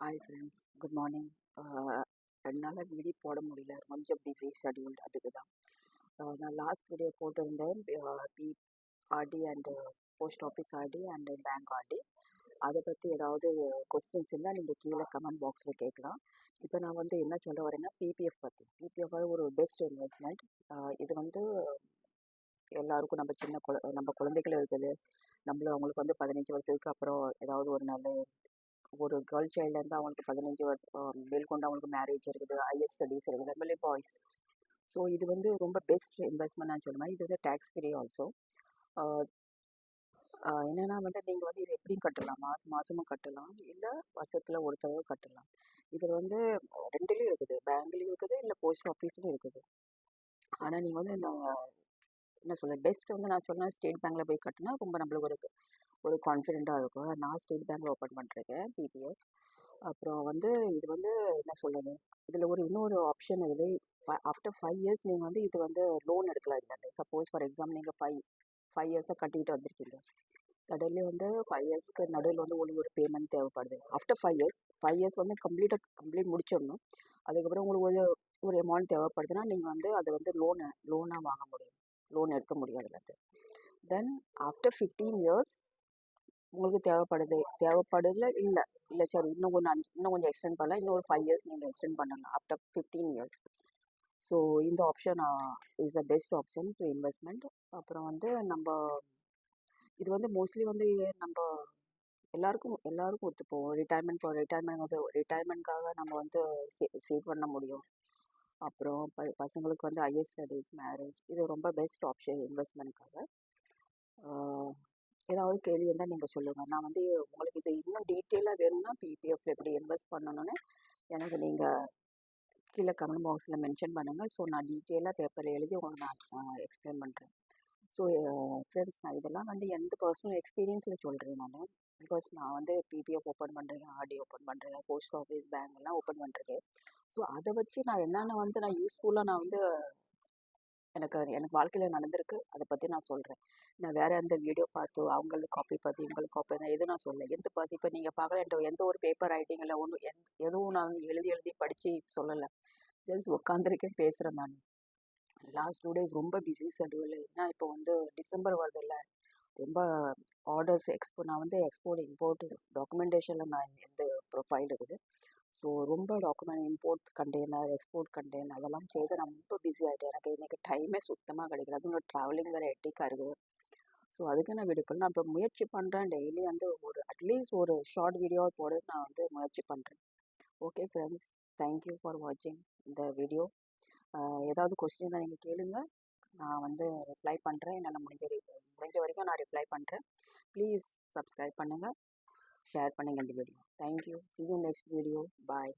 Hi friends good morning ரெண்டு நாளாக video போட முடியல. கொஞ்சம் பிஸி ஷெடியூல் அதுக்கு தான் நான் லாஸ்ட் வீடியோ போட்டிருந்தேன். P RD and post office RD and bank RD அதை பற்றி ஏதாவது கொஸ்டின்ஸ் இருந்தால் நீங்கள் கீழே கமெண்ட் பாக்ஸில் கேட்கலாம் இப்போ நான் வந்து என்ன சொல்ல வரேன்னா பிபிஎஃப் பற்றி பிபிஎஃப் ஒரு பெஸ்ட் இன்வெஸ்ட்மெண்ட் இது வந்து எல்லாருக்கும் நம்ம சின்ன குழ நம்ம குழந்தைகள் இருக்குது. நம்மள அவங்களுக்கு வந்து பதினஞ்சு வருஷத்துக்கு அப்புறம் ஏதாவது ஒரு நல்ல ஒரு கேர்ள் சைல்டுலேருந்து அவங்களுக்கு பதினஞ்சு வருஷம் மேல் கொண்டு அவங்களுக்கு மேரேஜ் இருக்குது ஹையர் ஸ்டடீஸ் இருக்குது அதுமாதிரி பாய்ஸ் ஸோ இது வந்து ரொம்ப பெஸ்ட் இன்வெஸ்ட்மெண்ட் நான் சொல்லுவேன். இது வந்து டேக்ஸ் ஃப்ரீ ஆல்சோ என்னென்னா வந்து நீங்கள் வந்து இது எப்படியும் கட்டலாம். மாதம் மாதமும் கட்டலாம். இல்லை வருஷத்தில் ஒரு தடவை கட்டலாம். இதில் வந்து ரெண்டுலேயும் இருக்குது. பேங்க்லேயும் இருக்குது இல்லை போஸ்ட் ஆஃபீஸ்லேயும் இருக்குது. ஆனால் நீங்கள் வந்து இந்த என்ன சொல்ல பெஸ்ட் வந்து நான் சொன்னால் ஸ்டேட் பேங்க்கில் போய் கட்டினா ரொம்ப நம்மளுக்கு ஒரு ஒரு கான்ஃபிடெண்ட்டாக இருக்கும். நான் ஸ்டேட் பேங்க்கில் ஓப்பன் பண்ணுறேன் பிபிஎஸ் அப்புறம் வந்து இது வந்து என்ன சொல்லுது இதில் ஒரு இன்னொரு ஆப்ஷன் இது ஆஃப்டர் ஃபைவ் இயர்ஸ் நீங்கள் வந்து இது வந்து லோன் எடுக்கலாம். இல்லை சப்போஸ் ஃபார் எக்ஸாம்பிள் நீங்கள் ஃபைவ் ஃபைவ் இயர்ஸாக கட்டிட்டு வந்திருக்கீங்க. சடன்லி வந்து ஃபைவ் இயர்ஸ்க்கு நடுவில் வந்து உங்களுக்கு ஒரு பேமெண்ட் தேவைப்படுது. After five years five years வந்து கம்ப்ளீட்டாக கம்ப்ளீட் முடிச்சிடணும். அதுக்கப்புறம் உங்களுக்கு ஒரு ஒரு அமௌண்ட் தேவைப்படுதுன்னா நீங்கள் வந்து அதை வந்து லோனை லோனாக வாங்க முடியும். லோன் எடுக்க முடியும் அதுலேருந்து தென் ஆஃப்டர் ஃபிஃப்டீன் இயர்ஸ் உங்களுக்கு தேவைப்படுது. தேவைப்படல இல்லை. இல்லை சார் இன்னும் கொஞ்சம் அஞ்சு இன்னும் கொஞ்சம் எக்ஸ்டெண்ட் பண்ணலாம். இன்னும் ஒரு ஃபைவ் இயர்ஸ் நீங்கள் எக்ஸ்டெண்ட் பண்ணலாம். ஆஃப்டர் ஃபிஃப்டீன் இயர்ஸ் ஸோ இந்த option is the best option to investment அப்புறம் வந்து நம்ம இது வந்து மோஸ்ட்லி வந்து நம்ம எல்லாருக்கும் எல்லாருக்கும் ஒத்து ரிட்டையர்மெண்ட் ஃபார் ரிட்டையர்மெண்ட் வந்து ரிட்டையர்மெண்ட்காக நம்ம வந்து சே சேவ் பண்ண முடியும். அப்புறம் ப பசங்களுக்கு வந்து ஹையர் ஸ்டடீஸ் மேரேஜ் இது ரொம்ப பெஸ்ட் ஆப்ஷன் இன்வெஸ்ட்மெண்ட்காக ஏதாவது கேள்வி இருந்தால் நீங்கள் சொல்லுங்கள் நான் வந்து உங்களுக்கு இது இன்னும் டீட்டெயிலாக வேணும்னா பிபிஎஃப் எப்படி இன்வெஸ்ட் பண்ணணும்னு எனக்கு நீங்கள் கீழே கமெண்ட் பாக்ஸில் மென்ஷன் பண்ணுங்கள் ஸோ நான் டீட்டெயிலாக பேப்பர் எழுதி உங்களுக்கு நான் எக்ஸ்பிளைன் பண்ணுறேன் ஸோ ஃப்ரெண்ட்ஸ் நான் இதெல்லாம் வந்து எந்த பர்சனல் எக்ஸ்பீரியன்ஸில் சொல்கிறேன் நான்? பிகாஸ் நான் வந்து பிபிஎஃப் ஓப்பன் பண்ணுறேன் ஆர்டி ஓப்பன் பண்ணுறேன் போஸ்ட் ஆஃபீஸ் பேங்க் எல்லாம் ஓப்பன் பண்ணுறேன் ஸோ அதை வச்சு நான் என்னென்ன வந்து நான் யூஸ்ஃபுல்லாக நான் வந்து எனக்கு அது எனக்கு வாழ்க்கையில் நடந்திருக்கு. அதை பற்றி நான் சொல்கிறேன் நான் வேறு எந்த வீடியோ பார்த்து அவங்களுக்கு காப்பி பார்த்து இவங்களுக்கு காப்பி தான் எதுவும் நான் சொல்லலை. எந்த பார்த்து இப்போ நீங்கள் பார்க்கல எந்த எந்த ஒரு பேப்பர் ரைட்டிங்கில் இல்லை ஒன்றும் எந் எதுவும் நான் எழுதி எழுதி படித்து சொல்லலை. ஜஸ்ட் உட்காந்துருக்கேன் பேசுகிறேன் நான். லாஸ்ட் டூ டேஸ் ரொம்ப பிஸி ஷெடியூல் ஏன்னா இப்போ வந்து டிசம்பர் வருதுல்ல. ரொம்ப ஆர்டர்ஸ் எக்ஸ்போ நான் வந்து எக்ஸ்போர்ட் இம்போர்ட் டாக்குமெண்டேஷனில் நான் எந்த ப்ரொஃபைல் இருக்குது. ஸோ ரொம்ப document import container export container அதெல்லாம் செய்து ரொம்ப பிஸி ஆகிட்டேன் எனக்கு இன்றைக்கி டைமே சுத்தமாக கிடைக்கல. அதுவும் ட்ராவலிங் வேறு எட்டிக்காக இருக்குது ஸோ அதுக்கு நான் வீடியோ நான் இப்போ முயற்சி பண்ணுறேன் டெய்லி வந்து ஒரு அட்லீஸ்ட் ஒரு ஷார்ட் வீடியோ போட நான் வந்து முயற்சி பண்ணுறேன் ஓகே ஃப்ரெண்ட்ஸ் தேங்க்யூ ஃபார் வாட்சிங் இந்த வீடியோ ஏதாவது கொஸ்டின் தான் நீங்கள் கேளுங்க. நான் வந்து ரிப்ளை பண்ணுறேன் என்னால் முடிஞ்ச முடிஞ்ச வரைக்கும் நான் ரிப்ளை பண்ணுறேன் ப்ளீஸ் சப்ஸ்கிரைப் பண்ணுங்கள் ஷேர் பண்ணுங்கள் இந்த video thank you see you next video bye